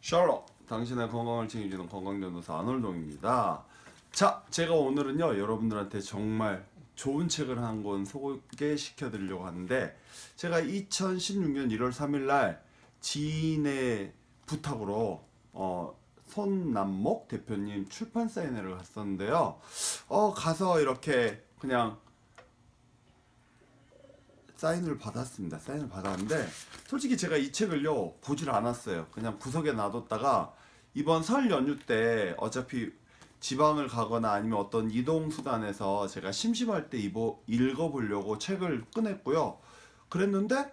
샬롯 당신의 건강을 책임지는 건강전도사 안월동입니다. 자 제가 오늘은요 여러분들한테 정말 좋은 책을 한 권 소개시켜 드리려고 하는데 제가 2016년 1월 3일 날 지인의 부탁으로 어 손남목 대표님 출판 사인회를 갔었는데요. 어 가서 이렇게 그냥 사인을 받았습니다. 사인을 받았는데 솔직히 제가 이 책을요 보질 않았어요. 그냥 구석에 놔뒀다가 이번 설 연휴 때 어차피 지방을 가거나 아니면 어떤 이동 수단에서 제가 심심할 때 이보, 읽어보려고 책을 꺼냈고요. 그랬는데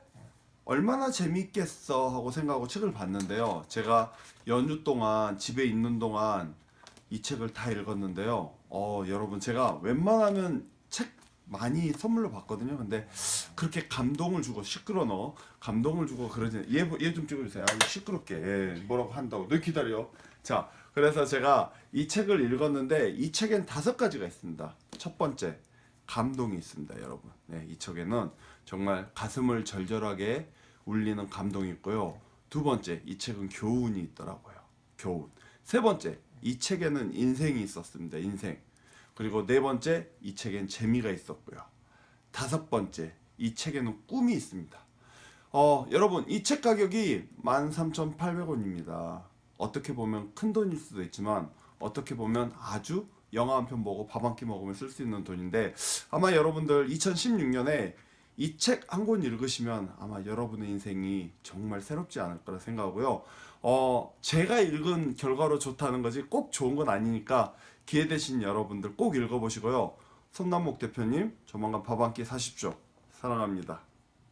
얼마나 재밌겠어 하고 생각하고 책을 봤는데요. 제가 연휴 동안 집에 있는 동안 이 책을 다 읽었는데요. 어, 여러분 제가 웬만하면 책 많이 선물로 받거든요. 근데 그렇게 감동을 주고 시끄러 너 감동을 주고 그러지 얘얘 좀 찍어주세요. 아, 시끄럽게 예, 뭐라고 한다고 너 기다려. 자 그래서 제가 이 책을 읽었는데 이 책엔 다섯 가지가 있습니다. 첫 번째 감동이 있습니다, 여러분. 네, 이 책에는 정말 가슴을 절절하게 울리는 감동이 있고요. 두 번째 이 책은 교훈이 있더라고요. 교훈. 세 번째 이 책에는 인생이 있었습니다. 인생. 그리고 네 번째 이 책엔 재미가 있었고요. 다섯 번째 이 책에는 꿈이 있습니다. 어, 여러분 이 책 가격이 13,800원입니다. 어떻게 보면 큰 돈일 수도 있지만 어떻게 보면 아주 영화 한 편 보고 밥 한 끼 먹으면 쓸 수 있는 돈인데 아마 여러분들 2016년에 이 책 한 권 읽으시면 아마 여러분의 인생이 정말 새롭지 않을 거라 생각하고요. 어, 제가 읽은 결과로 좋다는 거지 꼭 좋은 건 아니니까 기회 되신 여러분들 꼭 읽어보시고요. 손남목 대표님 조만간 밥 한 끼 사십시오. 사랑합니다.